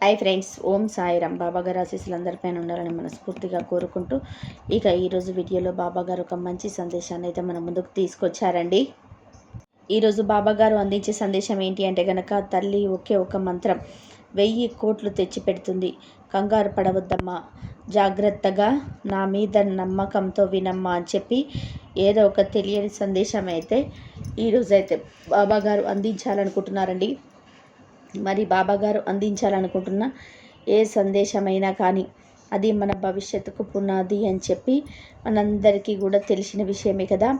Hi friends Om Sairam. బాబా గారు ఆశీస్సులు ఉండాలని మనస్ఫూర్తిగా కోరుకుంటూ ఇక ఈరోజు వీడియోలో బాబా గారు ఒక మంచి సందేశాన్ని అయితే మన ముందుకు తీసుకొచ్చారండి. ఈరోజు బాబా గారు అందించే సందేశం ఏంటి అంటే గనక తల్లి ఒకే ఒక మంత్రం వెయ్యి కోట్లు తెచ్చిపెడుతుంది. కంగారు పడవద్దమ్మా జాగ్రత్తగా నా మీద నమ్మకంతో వినమ్మా అని చెప్పి ఏదో ఒక తెలియని సందేశం అయితే ఈరోజైతే బాబా గారు అందించాలనుకుంటున్నారండి. మరి బాబాగారు అందించాలనుకుంటున్న ఏ సందేశమైనా కానీ అది మన భవిష్యత్తుకు పునాది అని చెప్పి మనందరికీ కూడా తెలిసిన విషయమే కదా.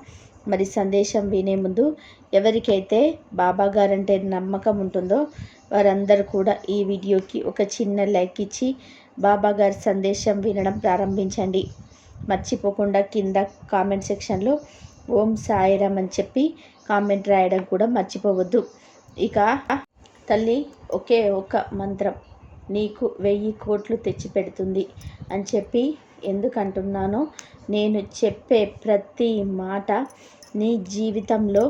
మరి సందేశం వినే ముందు ఎవరికైతే బాబా గారంటే నమ్మకం ఉంటుందో వారందరూ కూడా ఈ వీడియోకి ఒక చిన్న లైక్ ఇచ్చి బాబా గారి సందేశం వినడం ప్రారంభించండి. మర్చిపోకుండా కింద కామెంట్ సెక్షన్లో ఓం సాయిరామ్ అని చెప్పి కామెంట్ రాయడం కూడా మర్చిపోవద్దు. ఇక తల్లి ఒకే ఒక మంత్రం నీకు వెయ్యి కోట్లు తెచ్చిపెడుతుంది అని చెప్పి ఎందుకంటున్నానో నేను చెప్పే ప్రతి మాట నీ జీవితంలో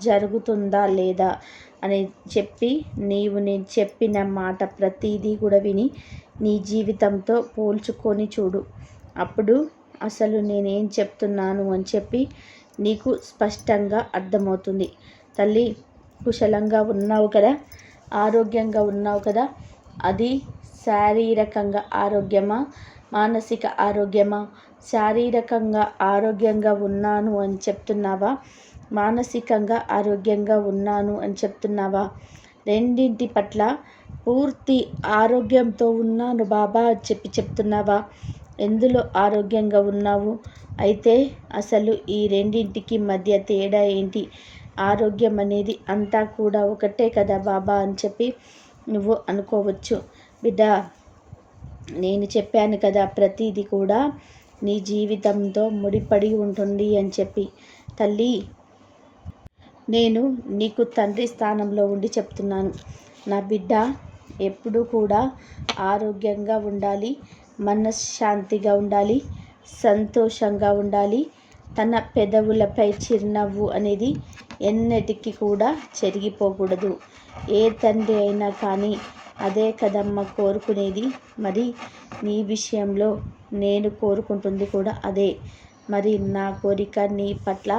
జరుగుతుందా లేదా అని చెప్పి నీవు నేను చెప్పిన మాట ప్రతిదీ కూడా విని నీ జీవితంతో పోల్చుకొని చూడు. అప్పుడు అసలు నేనేం చెప్తున్నాను అని చెప్పి నీకు స్పష్టంగా అర్థమవుతుంది. తల్లి కుశలంగా ఉన్నావు కదా ఆరోగ్యంగా ఉన్నావు కదా? అది శారీరకంగా ఆరోగ్యమా? మానసిక ఆరోగ్యమా? శారీరకంగా ఆరోగ్యంగా ఉన్నాను అని చెప్తున్నావా? మానసికంగా ఆరోగ్యంగా ఉన్నాను అని చెప్తున్నావా? రెండింటి పట్ల పూర్తి ఆరోగ్యంతో ఉన్నాను బాబా అని చెప్పి చెప్తున్నావా? ఎందులో ఆరోగ్యంగా ఉన్నావు? అయితే అసలు ఈ రెండింటికి మధ్య తేడా ఏంటి? ఆరోగ్యం అనేది అంతా కూడా ఒకటే కదా బాబా అని చెప్పి నువ్వు అనుకోవచ్చు. బిడ్డ నేను చెప్పాను కదా ప్రతిదీ కూడా నీ జీవితంతో ముడిపడి ఉంటుంది అని చెప్పి. తల్లి నేను నీకు తండ్రి స్థానంలో ఉండి చెప్తున్నాను. నా బిడ్డ ఎప్పుడూ కూడా ఆరోగ్యంగా ఉండాలి మనశ్శాంతిగా ఉండాలి సంతోషంగా ఉండాలి. తన పెదవులపై చిరునవ్వు అనేది ఎన్నటికీ కూడా చెరిగిపోకూడదు. ఏ తండ్రి అయినా కానీ అదే కదమ్మ కోరుకునేది. మరి నీ విషయంలో నేను కోరుకుంటుంది కూడా అదే. మరి నా కోరిక నీ పట్ల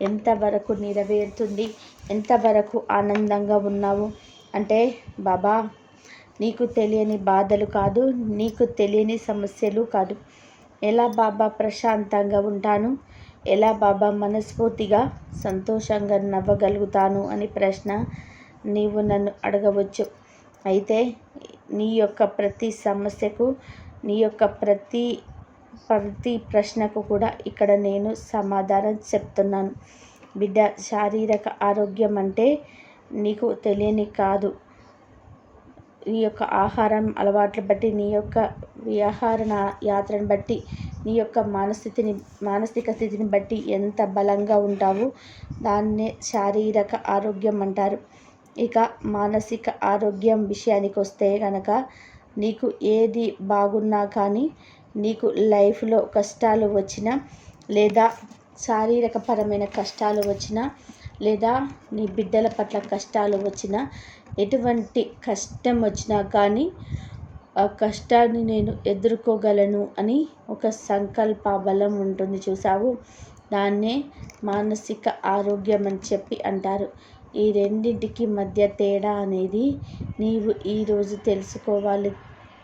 ఎంతవరకు నెరవేరుతుంది? ఎంతవరకు ఆనందంగా ఉన్నావు? అంటే బాబా నీకు తెలియని బాధలు కాదు నీకు తెలియని సమస్యలు కాదు. ఎలా బాబా ప్రశాంతంగా ఉంటాను? ఎలా బాబా మనస్ఫూర్తిగా సంతోషంగా నవ్వగలుగుతాను అని ప్రశ్న నీవు నన్ను అడగవచ్చు. అయితే నీ యొక్క ప్రతి సమస్యకు నీ యొక్క ప్రతి ప్రతి ప్రశ్నకు కూడా ఇక్కడ నేను సమాధానం చెప్తున్నాను. బిడ్డ శారీరక ఆరోగ్యం అంటే నీకు తెలియని కాదు. నీ యొక్క ఆహారం అలవాట్లు బట్టి నీ యొక్క విహార యాత్రను బట్టి నీ యొక్క మానస్థితిని మానసిక స్థితిని బట్టి ఎంత బలంగా ఉంటావో దాన్నే శారీరక ఆరోగ్యం అంటారు. ఇక మానసిక ఆరోగ్యం విషయానికి వస్తే కనుక నీకు ఏది బాగున్నా కానీ నీకు లైఫ్లో కష్టాలు వచ్చినా లేదా శారీరకపరమైన కష్టాలు వచ్చినా లేదా నీ బిడ్డల పట్ల కష్టాలు వచ్చినా ఎటువంటి కష్టం వచ్చినా కానీ ఆ కష్టాన్ని నేను ఎదుర్కోగలను అని ఒక సంకల్ప బలం ఉంటుంది చూసావు దాన్నే మానసిక ఆరోగ్యం అని చెప్పి అంటారు. ఈ రెండింటికి మధ్య తేడా అనేది నీవు ఈరోజు తెలుసుకోవాలి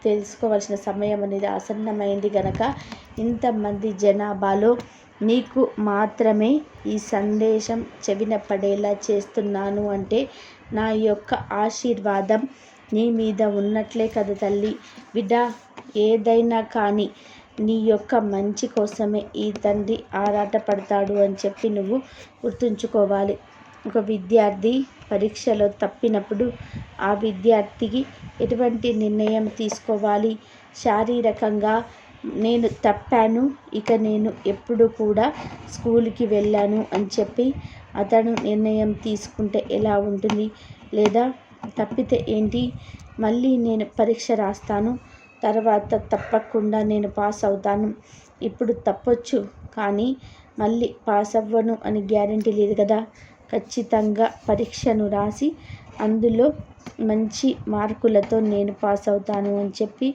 తెలుసుకోవాల్సిన సమయం అనేది ఆసన్నమైంది గనక ఇంతమంది జనాభాలో నీకు మాత్రమే ఈ సందేశం చెవిన పడేలా చేస్తున్నాను అంటే నా యొక్క ఆశీర్వాదం నీ మీద ఉన్నట్లే కదా తల్లి. బిడ్డ ఏదైనా కానీ నీ యొక్క మంచి కోసమే ఈ తండ్రి ఆరాటపడతాడు అని చెప్పి నువ్వు గుర్తుంచుకోవాలి. ఒక విద్యార్థి పరీక్షలో తప్పినప్పుడు ఆ విద్యార్థికి ఎటువంటి నిర్ణయం తీసుకోవాలి? శారీరకంగా నేను తప్పాను ఇక నేను ఎప్పుడు కూడా స్కూల్కి వెళ్ళాను అని చెప్పి అతను నిర్ణయం తీసుకుంటే ఎలా ఉంటుంది లేదా తప్పితే ఏంటి? మళ్ళీ నేను పరీక్ష రాస్తాను. తర్వాత తప్పకుండా నేను పాస్ అవుతాను. ఇప్పుడు తప్పొచ్చు కానీ మళ్ళీ పాస్ అవ్వను అని గ్యారంటీ లేదు కదా. ఖచ్చితంగా పరీక్షను రాసి అందులో మంచి మార్కులతో నేను పాస్ అవుతాను అని చెప్పి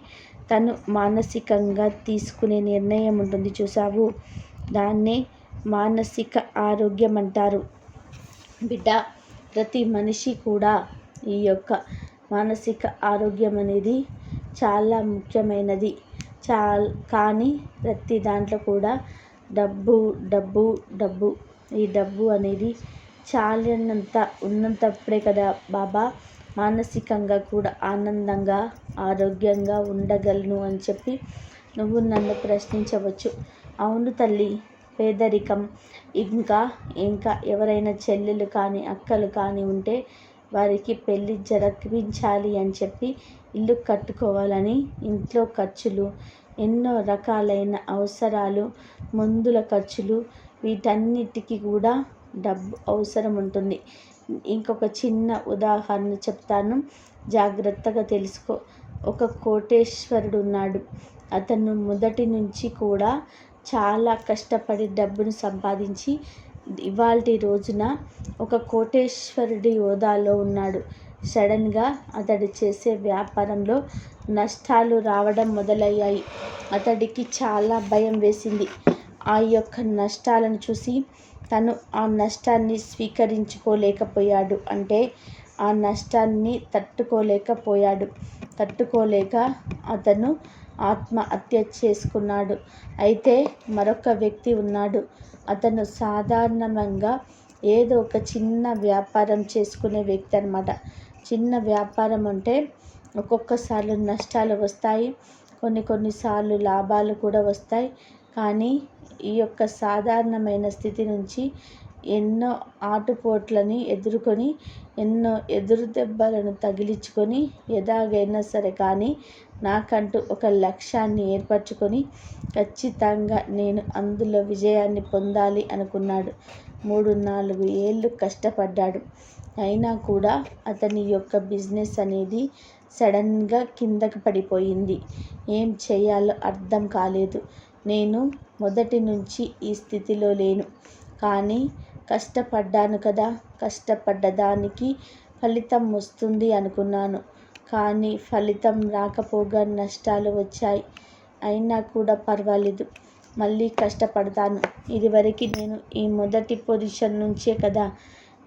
తను మానసికంగా తీసుకునే నిర్ణయం ఉంటుంది చూసావు దాన్నే మానసిక ఆరోగ్యం అంటారు బిడ్డ ప్రతి మనిషి కూడా ఈ యొక్క మానసిక ఆరోగ్యం అనేది చాలా ముఖ్యమైనది. చా కానీ ప్రతి దాంట్లో కూడా డబ్బు డబ్బు డబ్బు. ఈ డబ్బు అనేది చాలినంత ఉన్నంతప్పుడే కదా బాబా? మానసికంగా కూడా ఆనందంగా ఆరోగ్యంగా ఉండగలను అని చెప్పి నువ్వు నన్ను ప్రశ్నించవచ్చు. అవును తల్లి పేదరికం. ఇంకా ఇంకా ఎవరైనా చెల్లెలు కానీ అక్కలు కానీ ఉంటే వారికి పెళ్ళి జరిపించాలి అని చెప్పి ఇల్లు కట్టుకోవాలని ఇంట్లో ఖర్చులు ఎన్నో రకాలైన అవసరాలు మందుల ఖర్చులు వీటన్నిటికీ కూడా డబ్బు అవసరం ఉంటుంది. ఇంకొక చిన్న ఉదాహరణ చెప్తాను. జాగ్రత్తగా తెలుసుకో. ఒక కోటేశ్వరుడు ఉన్నాడు. అతను మొదటి నుంచి కూడా చాలా కష్టపడి డబ్బును సంపాదించి ఇవాల్టి రోజున ఒక కోటేశ్వరుడి హోదాలో ఉన్నాడు. సడన్గా అతడు చేసే వ్యాపారంలో నష్టాలు రావడం మొదలయ్యాయి. అతడికి చాలా భయం వేసింది. ఆ యొక్క నష్టాలను చూసి తను ఆ నష్టాన్ని స్వీకరించుకోలేకపోయాడు. అంటే ఆ నష్టాన్ని తట్టుకోలేకపోయాడు. తట్టుకోలేక అతను ఆత్మహత్య చేసుకున్నాడు. అయితే మరొక వ్యక్తి ఉన్నాడు. అతను సాధారణంగా ఏదో ఒక చిన్న వ్యాపారం చేసుకునే వ్యక్తి అనమాట చిన్న వ్యాపారం అంటే ఒక్కొక్కసార్లు నష్టాలు వస్తాయి. కొన్ని కొన్నిసార్లు లాభాలు కూడా వస్తాయి. కానీ ఈ యొక్క సాధారణమైన స్థితి నుంచి ఎన్నో ఆటుపోట్లని ఎదుర్కొని ఎన్నో ఎదురు దెబ్బలను తగిలించుకొని ఎలాగైనా సరే కానీ నాకంటూ ఒక లక్ష్యాన్ని ఏర్పరచుకొని ఖచ్చితంగా నేను అందులో విజయాన్ని పొందాలి అనుకున్నాడు. మూడు నాలుగు ఏళ్ళు కష్టపడ్డాడు. అయినా కూడా అతని యొక్క బిజినెస్ అనేది సడన్గా కిందకి పడిపోయింది. ఏం చేయాలో అర్థం కాలేదు. నేను మొదటి నుంచి ఈ స్థితిలో లేను. కానీ కష్టపడ్డాను కదా కష్టపడ్డ దానికి ఫలితం వస్తుంది అనుకున్నాను. కానీ ఫలితం రాకపోగా నష్టాలు వచ్చాయి. అయినా కూడా పర్వాలేదు. మళ్ళీ కష్టపడతాను. ఇదివరకు నేను ఈ మొదటి పొజిషన్ నుంచే కదా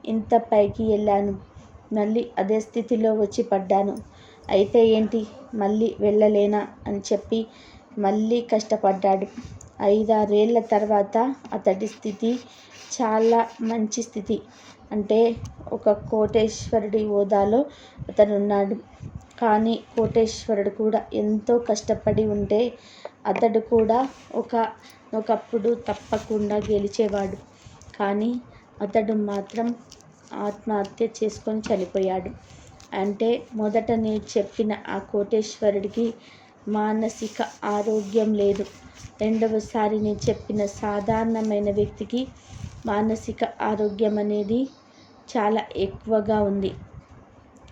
ఇంత పైకి వెళ్ళాను. మళ్ళీ అదే స్థితిలో వచ్చి పడ్డాను. అయితే ఏంటి? మళ్ళీ వెళ్ళలేనా? అని చెప్పి మళ్ళీ కష్టపడ్డాడు. ఐదారేళ్ళ తర్వాత అతడి స్థితి చాలా మంచి స్థితి. అంటే ఒక కోటేశ్వరుడి హోదాలో అతను ఉన్నాడు కానీ కోటేశ్వరుడు కూడా ఎంతో కష్టపడి ఉంటే అతడు కూడా ఒక ఒకప్పుడు తప్పకుండా గెలిచేవాడు. కానీ అతడు మాత్రం ఆత్మహత్య చేసుకొని చనిపోయాడు. అంటే మొదట నేను చెప్పిన ఆ కోటేశ్వరుడికి మానసిక ఆరోగ్యం లేదు. రెండవసారి నేను చెప్పిన సాధారణమైన వ్యక్తికి మానసిక ఆరోగ్యం అనేది చాలా ఎక్కువగా ఉంది.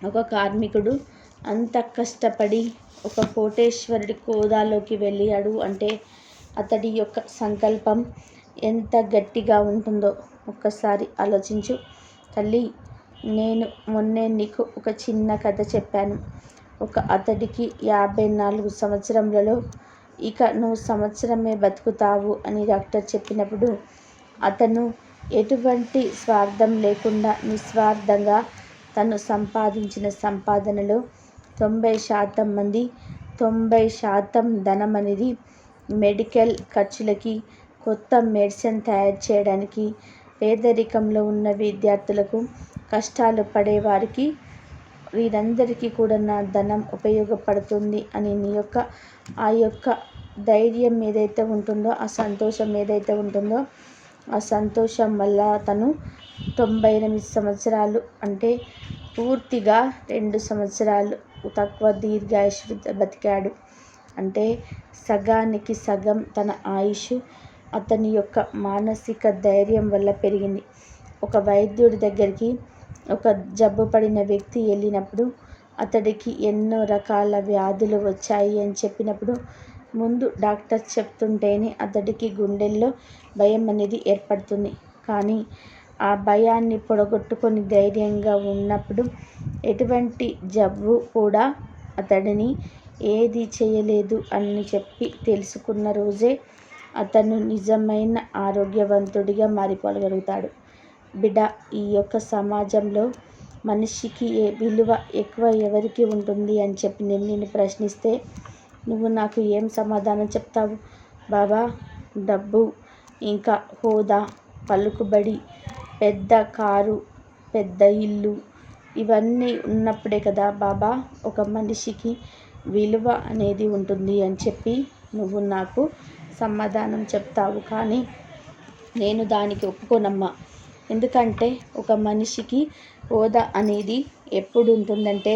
ఒక కార్మికుడు అంత కష్టపడి ఒక కోటేశ్వరుడి హోదాలోకి వెళ్ళాడు అంటే అతడి యొక్క సంకల్పం ఎంత గట్టిగా ఉంటుందో ఒక్కసారి ఆలోచించు. తల్లి నేను మొన్నే నీకు ఒక చిన్న కథ చెప్పాను. ఒక అతడికి యాభై నాలుగు సంవత్సరములలో ఇక నువ్వు సంవత్సరమే బతుకుతావు అని డాక్టర్ చెప్పినప్పుడు అతను ఎటువంటి స్వార్థం లేకుండా నిస్వార్థంగా తను సంపాదించిన సంపాదనలో తొంభై శాతం మంది తొంభై శాతం ధనం అనేది మెడికల్ ఖర్చులకి కొత్త మెడిసిన్ తయారు చేయడానికి పేదరికంలో ఉన్న విద్యార్థులకు కష్టాలు పడేవారికి వీరందరికీ కూడా నా ధనం ఉపయోగపడుతుంది అని నీ యొక్క ఆ యొక్క ధైర్యం ఏదైతే ఉంటుందో ఆ సంతోషం ఏదైతే ఉంటుందో ఆ సంతోషం వల్ల తను తొంభై ఎనిమిది సంవత్సరాలు అంటే పూర్తిగా రెండు సంవత్సరాలు తక్కువ దీర్ఘాయుషు బతికాడు. అంటే సగానికి సగం తన ఆయుష్ అతని యొక్క మానసిక ధైర్యం వల్ల పెరిగింది. ఒక వైద్యుడి దగ్గరికి ఒక జబ్బు పడిన వ్యక్తి వెళ్ళినప్పుడు అతడికి ఎన్నో రకాల వ్యాధులు వచ్చాయి అని చెప్పినప్పుడు ముందు డాక్టర్ చెప్తుంటేనే అతడికి గుండెల్లో భయం అనేది ఏర్పడుతుంది. కానీ ఆ భయాన్ని పొడగొట్టుకొని ధైర్యంగా ఉన్నప్పుడు ఎటువంటి జబ్బు కూడా అతడిని ఏది చేయలేదు అని చెప్పి తెలుసుకున్న రోజే అతను నిజమైన ఆరోగ్యవంతుడిగా మారిపోగలుగుతాడు. బిడ్డ ఈ యొక్క సమాజంలో మనిషికి ఏ విలువ ఎక్కువ ఎవరికి ఉంటుంది అని చెప్పి నేను నిన్ను ప్రశ్నిస్తే నువ్వు నాకు ఏం సమాధానం చెప్తావు? బాబా డబ్బు ఇంకా హోదా పలుకుబడి పెద్ద కారు పెద్ద ఇల్లు ఇవన్నీ ఉన్నప్పుడే కదా బాబా ఒక మనిషికి విలువ అనేది ఉంటుంది అని చెప్పి నువ్వు నాకు సమాధానం చెప్తావు. కానీ నేను దానికి ఒప్పుకోనమ్మా. ఎందుకంటే ఒక మనిషికి హోదా అనేది ఎప్పుడు ఉంటుందంటే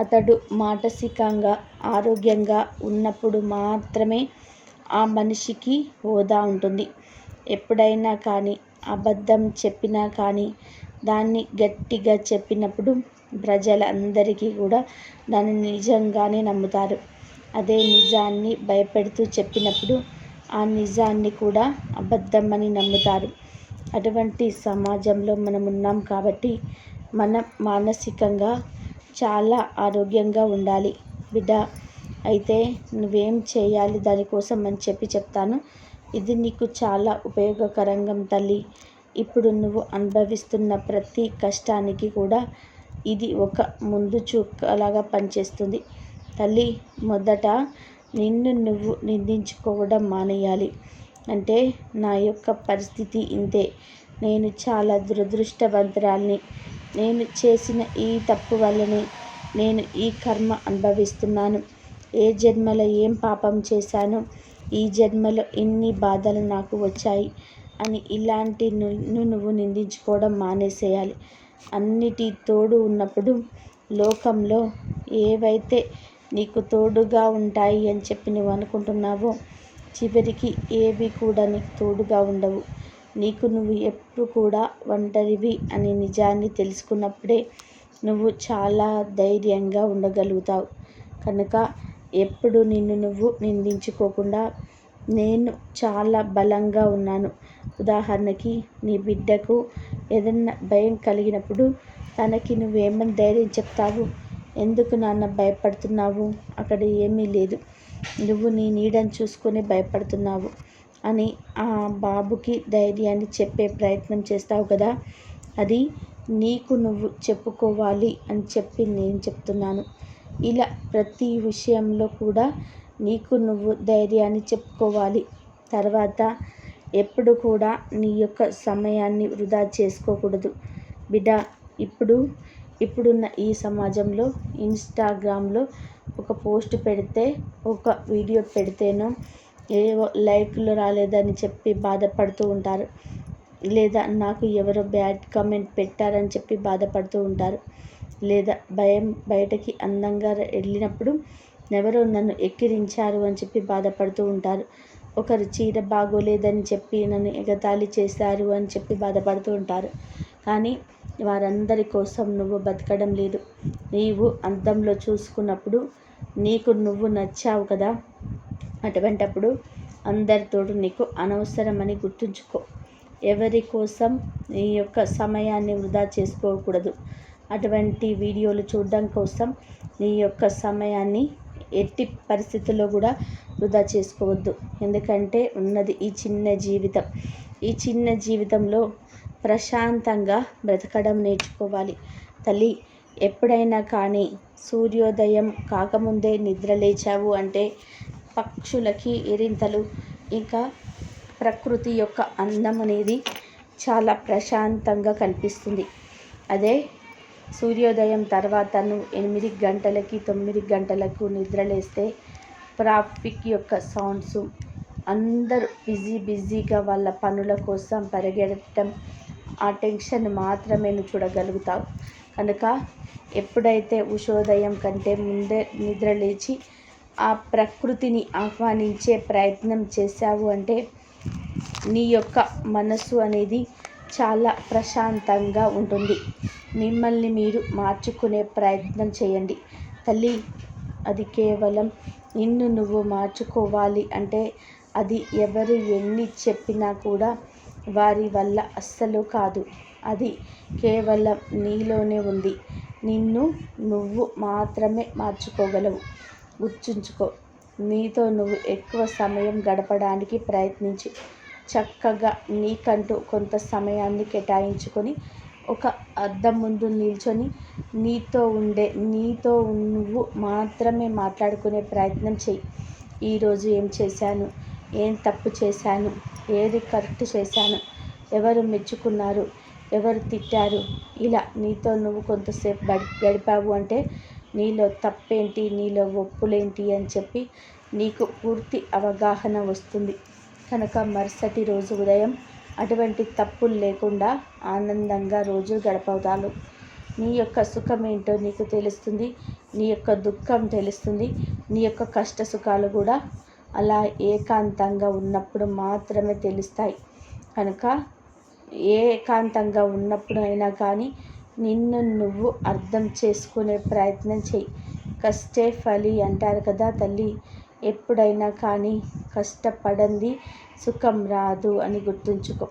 అతడు మానసికంగా ఆరోగ్యంగా ఉన్నప్పుడు మాత్రమే ఆ మనిషికి హోదా ఉంటుంది. ఎప్పుడైనా కానీ అబద్ధం చెప్పినా కానీ దాన్ని గట్టిగా చెప్పినప్పుడు ప్రజలందరికీ కూడా దాన్ని నిజంగానే నమ్ముతారు. అదే నిజాన్ని భయపెడుతూ చెప్పినప్పుడు ఆ నిజాన్ని కూడా అబద్ధమని నమ్ముతారు. అటువంటి సమాజంలో మనం ఉన్నాం కాబట్టి మనం మానసికంగా చాలా ఆరోగ్యంగా ఉండాలి. బిడ్డ అయితే నువ్వేం చేయాలి దానికోసం అని చెప్పి చెప్తాను. ఇది నీకు చాలా ఉపయోగకరంగా తల్లి. ఇప్పుడు నువ్వు అనుభవిస్తున్న ప్రతి కష్టానికి కూడా ఇది ఒక ముందు చూకలాగా పనిచేస్తుంది. తల్లి మొదట నిన్ను నువ్వు నిందించుకోవడం మానేయాలి. అంటే నా యొక్క పరిస్థితి ఇంతే. నేను చాలా దురదృష్టవంతురాల్ని. నేను చేసిన ఈ తప్పు వల్లనే నేను ఈ కర్మ అనుభవిస్తున్నాను. ఏ జన్మలో ఏం పాపం చేశానో ఈ జన్మలో ఎన్ని బాధలు నాకు వచ్చాయి అని ఇలాంటి నిన్ను నువ్వు నిందించుకోవడం మానేసేయాలి. అన్నిటి తోడు ఉన్నప్పుడు లోకంలో ఏవైతే నీకు తోడుగా ఉంటాయి అని చెప్పి నువ్వు అనుకుంటున్నావో చివరికి ఏవి కూడా నీకు తోడుగా ఉండవు. నీకు నువ్వు ఎప్పుడు కూడా ఒంటరివి అనే నిజాన్ని తెలుసుకున్నప్పుడే నువ్వు చాలా ధైర్యంగా ఉండగలుగుతావు. కనుక ఎప్పుడు నిన్ను నువ్వు నిందించుకోకుండా నేను చాలా బలంగా ఉన్నాను. ఉదాహరణకి నీ బిడ్డకు ఏదన్నా భయం కలిగినప్పుడు తనకి నువ్వేమని ధైర్యం చెప్తావు? ఎందుకు నాన్న భయపడుతున్నావు? అక్కడ ఏమీ లేదు. నువ్వు నీ నీడని చూసుకొని భయపడుతున్నావు. అని ఆ బాబుకి ధైర్యాన్ని చెప్పే ప్రయత్నం చేస్తావు కదా? అది నీకు నువ్వు చెప్పుకోవాలి అని చెప్పి నేను చెప్తున్నాను. ఇలా ప్రతి విషయంలో కూడా నీకు నువ్వు ధైర్యాన్ని చెప్పుకోవాలి. తర్వాత ఎప్పుడు కూడా నీ యొక్క సమయాన్ని వృధా చేసుకోకూడదు. బిడ్డ ఇప్పుడు ఇప్పుడున్న ఈ సమాజంలో ఇన్స్టాగ్రామ్లో ఒక పోస్ట్ పెడితే ఒక వీడియో పెడితేనో ఏవో లైక్లు రాలేదని చెప్పి బాధపడుతూ ఉంటారు. లేదా నాకు ఎవరో బ్యాడ్ కామెంట్ పెట్టారని చెప్పి బాధపడుతూ ఉంటారు. లేదా భయం బయటకి అందంగా వెళ్ళినప్పుడు ఎవరో నన్ను ఎక్కిరించారు అని చెప్పి బాధపడుతూ ఉంటారు. ఒకరు చీర బాగోలేదని చెప్పి నన్ను ఎగతాళి చేశారు అని చెప్పి బాధపడుతూ ఉంటారు. కానీ వారందరి కోసం నువ్వు బతకడం లేదు. నీవు అద్దంలో చూసుకున్నప్పుడు నీకు నువ్వు నచ్చావు కదా. అటువంటప్పుడు అందరితోడు నీకు అనవసరమని గుర్తుంచుకో. ఎవరి కోసం నీ యొక్క సమయాన్ని వృధా చేసుకోకూడదు. అటువంటి వీడియోలు చూడడం కోసం నీ యొక్క సమయాన్ని ఎట్టి పరిస్థితుల్లో కూడా వృధా చేసుకోవద్దు. ఎందుకంటే ఉన్నది ఈ చిన్న జీవితం. ఈ చిన్న జీవితంలో ప్రశాంతంగా బ్రతకడం నేర్చుకోవాలి. తల్లి ఎప్పుడైనా కానీ సూర్యోదయం కాకముందే నిద్ర లేచావు అంటే పక్షులకి ఎరింతలు. ఇంకా ప్రకృతి యొక్క అందం అనేది చాలా ప్రశాంతంగా కనిపిస్తుంది. అదే సూర్యోదయం తర్వాత నువ్వు ఎనిమిది గంటలకి తొమ్మిది గంటలకు నిద్రలేస్తే ట్రాఫిక్ యొక్క సౌండ్స్ అందరూ బిజీ బిజీగా వాళ్ళ పనుల కోసం పరిగెడటం ఆ టెన్షన్ మాత్రమే నువ్వు చూడగలుగుతావు. కనుక ఎప్పుడైతే ఉషోదయం కంటే ముందే నిద్ర లేచి ఆ ప్రకృతిని ఆహ్వానించే ప్రయత్నం చేశావు అంటే నీ యొక్క మనసు అనేది చాలా ప్రశాంతంగా ఉంటుంది. మిమ్మల్ని మీరు మార్చుకునే ప్రయత్నం చేయండి. తల్లి అది కేవలం నిన్ను నువ్వు మార్చుకోవాలి అంటే అది ఎవరు ఎన్ని చెప్పినా కూడా వారి వల్ల అస్సలు కాదు. అది కేవలం నీలోనే ఉంది. నిన్ను నువ్వు మాత్రమే మార్చుకోగలవు. గుర్తుంచుకో. నీతో నువ్వు ఎక్కువ సమయం గడపడానికి ప్రయత్నించి చక్కగా నీకంటూ కొంత సమయాన్ని కేటాయించుకొని ఒక అద్దం ముందు నిల్చొని నీతో ఉండే నీతో నువ్వు మాత్రమే మాట్లాడుకునే ప్రయత్నం చెయ్యి. ఈరోజు ఏం చేశాను? ఏం తప్పు చేశాను? ఏది కరెక్ట్ చేశాను? ఎవరు మెచ్చుకున్నారు? ఎవరు తిట్టారు? ఇలా నీతో నువ్వు కొంతసేపు గడిపావు అంటే నీలో తప్పేంటి? నీలో ఒప్పులేంటి? అని చెప్పి నీకు పూర్తి అవగాహన వస్తుంది. కనుక మరుసటి రోజు ఉదయం అటువంటి తప్పులు లేకుండా ఆనందంగా రోజు గడపవుతాను నీ యొక్క సుఖం ఏంటో నీకు తెలుస్తుంది. నీ యొక్క దుఃఖం తెలుస్తుంది. నీ యొక్క కష్ట సుఖాలు కూడా అలా ఏకాంతంగా ఉన్నప్పుడు మాత్రమే తెలుస్తాయి. కనుక ఏకాంతంగా ఉన్నప్పుడు అయినా కానీ నిన్ను నువ్వు అర్థం చేసుకునే ప్రయత్నం చేయి. కష్టే ఫలి అంటారు కదా తల్లి. ఎప్పుడైనా కానీ కష్టపడంది సుఖం రాదు అని గుర్తుంచుకో.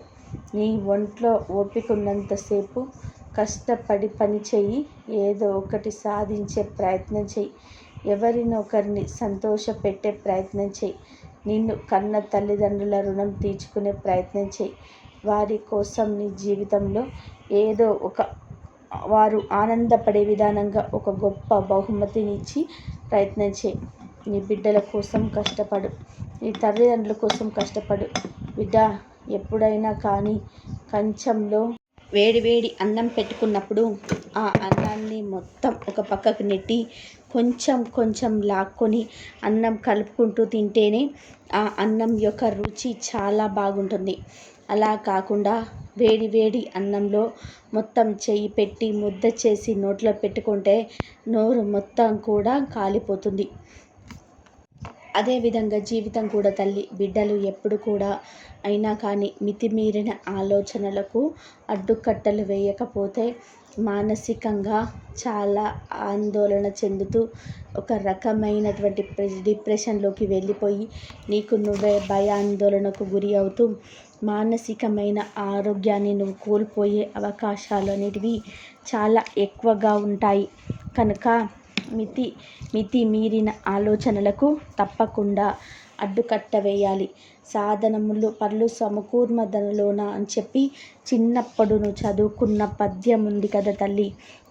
నీ ఒంట్లో ఓపికన్నంతసేపు కష్టపడి పని చెయ్యి ఏదో ఒకటి సాధించే ప్రయత్నం చెయ్యి ఎవరినొకరిని సంతోషపెట్టే ప్రయత్నం చెయ్యి నిన్ను కన్న తల్లిదండ్రుల రుణం తీర్చుకునే ప్రయత్నం చెయ్యి వారి కోసం నీ జీవితంలో ఏదో ఒక వారు ఆనందపడే విధానంగా ఒక గొప్ప బహుమతిని ఇచ్చి ప్రయత్నం చేయి. నీ బిడ్డల కోసం కష్టపడు. నీ తల్లిదండ్రుల కోసం కష్టపడు. బిడ్డ ఎప్పుడైనా కానీ కంచంలో వేడి వేడి అన్నం పెట్టుకున్నప్పుడు ఆ అన్నాన్ని మొత్తం ఒక పక్కకు నెట్టి కొంచెం కొంచెం లాక్కొని అన్నం కలుపుకుంటూ తింటేనే ఆ అన్నం యొక్క రుచి చాలా బాగుంటుంది. అలా కాకుండా వేడి వేడి అన్నంలో మొత్తం చెయ్యి పెట్టి ముద్ద చేసి నోట్లో పెట్టుకుంటే నోరు మొత్తం కూడా కాలిపోతుంది. అదేవిధంగా జీవితం కూడా తల్లి. బిడ్డలు ఎప్పుడు కూడా అయినా కానీ మితిమీరిన ఆలోచనలకు అడ్డుకట్టలు వేయకపోతే మానసికంగా చాలా ఆందోళన చెందుతూ ఒక రకమైనటువంటి డిప్రెషన్లోకి వెళ్ళిపోయి నీకు నువ్వే భయాందోళనకు గురి అవుతూ మానసికమైన ఆరోగ్యాన్ని నువ్వు కోల్పోయే అవకాశాలు అనేటివి చాలా ఎక్కువగా ఉంటాయి. కనుక మితి మితి మీరిన ఆలోచనలకు తప్పకుండా అడ్డుకట్ట వేయాలి. సాధనములు పనులు సమకూర్మదనలోన అని చెప్పి చిన్నప్పుడు నువ్వు చదువుకున్న పద్యం ఉంది కదా తల్లి.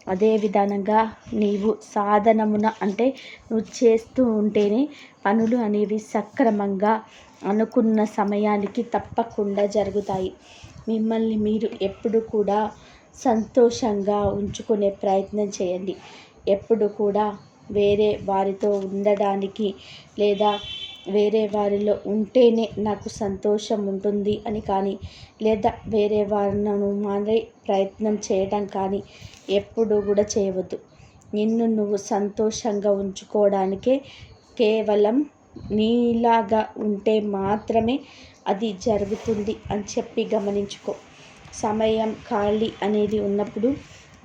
అదే విధానంగా నీవు సాధనమున అంటే నువ్వు చేస్తూ ఉంటేనే పనులు అనేవి సక్రమంగా అనుకున్న సమయానికి తప్పకుండా జరుగుతాయి. మిమ్మల్ని మీరు ఎప్పుడు కూడా సంతోషంగా ఉంచుకునే ప్రయత్నం చేయండి. ఎప్పుడు కూడా వేరే వారితో ఉండడానికి లేదా వేరే వారిలో ఉంటేనే నాకు సంతోషం ఉంటుంది అని కానీ లేదా వేరే వారిని మారే ప్రయత్నం చేయడం కానీ ఎప్పుడూ కూడా చేయవద్దు. నిన్ను నువ్వు సంతోషంగా ఉంచుకోవడానికే కేవలం నీలాగా ఉంటే మాత్రమే అది జరుగుతుంది అని చెప్పి గమనించుకో. సమయం ఖాళీ అనేది ఉన్నప్పుడు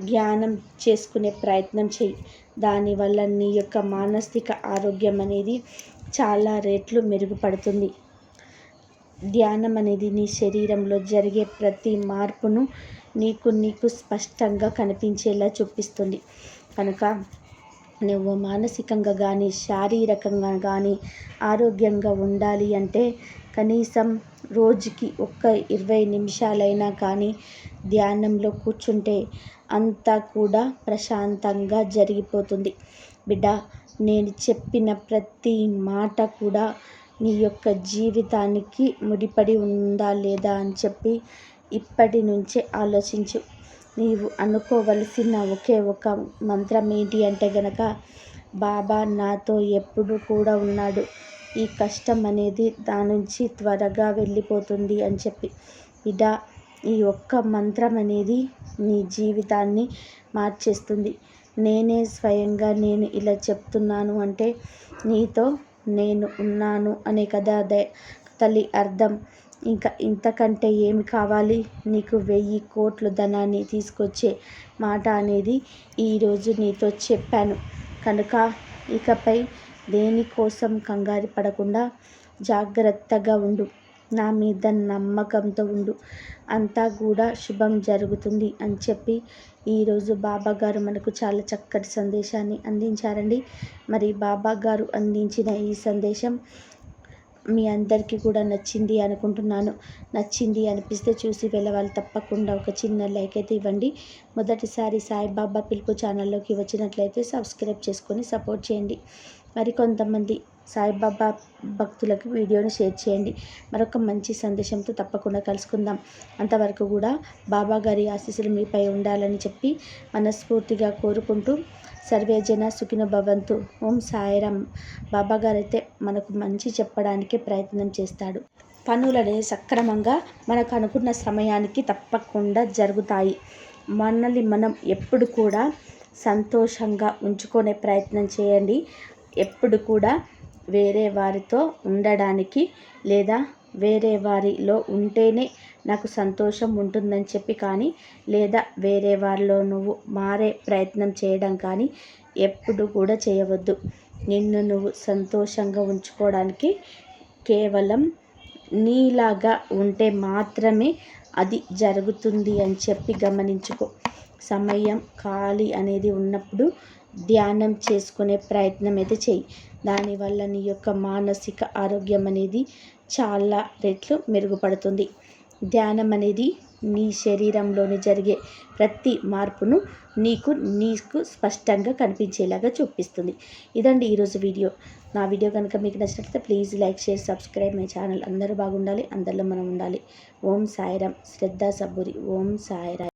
ధ్యానం చేసుకునే ప్రయత్నం చెయ్యి. దానివల్ల నీ యొక్క మానసిక ఆరోగ్యం అనేది చాలా రేట్లు మెరుగుపడుతుంది. ధ్యానం అనేది నీ శరీరంలో జరిగే ప్రతి మార్పును నీకు నీకు స్పష్టంగా కనిపించేలా చూపిస్తుంది. కనుక నువ్వు మానసికంగా కానీ శారీరకంగా కానీ ఆరోగ్యంగా ఉండాలి అంటే కనీసం రోజుకి ఒక్క ఇరవై నిమిషాలైనా కానీ ధ్యానంలో కూర్చుంటే అంతా కూడా ప్రశాంతంగా జరిగిపోతుంది. బిడ్డ నేను చెప్పిన ప్రతి మాట కూడా నీ యొక్క జీవితానికి ముడిపడి ఉందా లేదా అని చెప్పి ఇప్పటి నుంచే ఆలోచించు. నీవు అనుకోవలసిన ఒకే ఒక మంత్రం ఏంటి అంటే గనక బాబా నాతో ఎప్పుడు కూడా ఉన్నాడు. ఈ కష్టం అనేది దాని నుంచి త్వరగా వెళ్ళిపోతుంది అని చెప్పి. ఇదా ఈ ఒక్క మంత్రం అనేది నీ జీవితాన్ని మార్చేస్తుంది. నేనే స్వయంగా నేను ఇలా చెప్తున్నాను అంటే నీతో నేను ఉన్నాను అనే కదా అదే తల్లి అర్థం. ఇంకా ఇంతకంటే ఏమి కావాలి? నీకు వెయ్యి కోట్లు ధనాన్ని తీసుకొచ్చే మాట అనేది ఈరోజు నీతో చెప్పాను. కనుక ఇకపై దేనికోసం కంగారు పడకుండా జాగ్రత్తగా ఉండు. నా మీద నమ్మకంతో ఉండు. అంతా కూడా శుభం జరుగుతుంది అని చెప్పి ఈరోజు బాబా గారు మనకు చాలా చక్కటి సందేశాన్ని అందించారండి. మరి బాబా గారు అందించిన ఈ సందేశం మీ అందరికీ కూడా నచ్చింది అనుకుంటున్నాను. నచ్చింది అనిపిస్తే చూసి వెళ్ళవాలి. తప్పకుండా ఒక చిన్న లైక్ అయితే ఇవ్వండి. మొదటిసారి సాయిబాబా పిలుపు ఛానల్లోకి వచ్చినట్లయితే సబ్స్క్రైబ్ చేసుకొని సపోర్ట్ చేయండి. మరి కొంతమంది సాయిబాబా భక్తులకు వీడియోని షేర్ చేయండి. మరొక మంచి సందేశంతో తప్పకుండా కలుసుకుందాం. అంతవరకు కూడా బాబా గారి ఆశీస్సులు మీపై ఉండాలని చెప్పి మనస్ఫూర్తిగా కోరుకుంటూ సర్వేజన సుఖిన భవంతు. ఓం సాయిరామ్. బాబా గారైతే మనకు మంచి చెప్పడానికి ప్రయత్నం చేస్తాడు. పనులనే సక్రమంగా మనకు అనుకున్న సమయానికి తప్పకుండా జరుగుతాయి. మనల్ని మనం ఎప్పుడు కూడా సంతోషంగా ఉంచుకునే ప్రయత్నం చేయండి. ఎప్పుడు కూడా వేరే వారితో ఉండడానికి లేదా వేరే వారిలో ఉంటేనే నాకు సంతోషం ఉంటుందని చెప్పి కానీ లేదా వేరే వారిలో నువ్వు మారే ప్రయత్నం చేయడం కానీ ఎప్పుడు కూడా చేయవద్దు. నిన్ను నువ్వు సంతోషంగా ఉంచుకోవడానికి కేవలం నీలాగా ఉంటే మాత్రమే అది జరుగుతుంది అని చెప్పి గమనించుకో. సమయం ఖాళీ అనేది ఉన్నప్పుడు ధ్యానం చేసుకునే ప్రయత్నం అయితే చెయ్యి. దానివల్ల నీ యొక్క మానసిక ఆరోగ్యం అనేది చాలా రెట్లు మెరుగుపడుతుంది. ధ్యానం అనేది నీ శరీరంలోని జరిగే ప్రతి మార్పును నీకు నీకు స్పష్టంగా కనిపించేలాగా చూపిస్తుంది. ఇదండి ఈరోజు వీడియో. నా వీడియో కనుక మీకు నచ్చినట్లయితే please like share subscribe. My channel అందరూ బాగుండాలి అందరిలో మనం ఉండాలి. ఓం సాయిరామ్. శ్రద్ధ సబ్బురి. ఓం సాయిరామ్.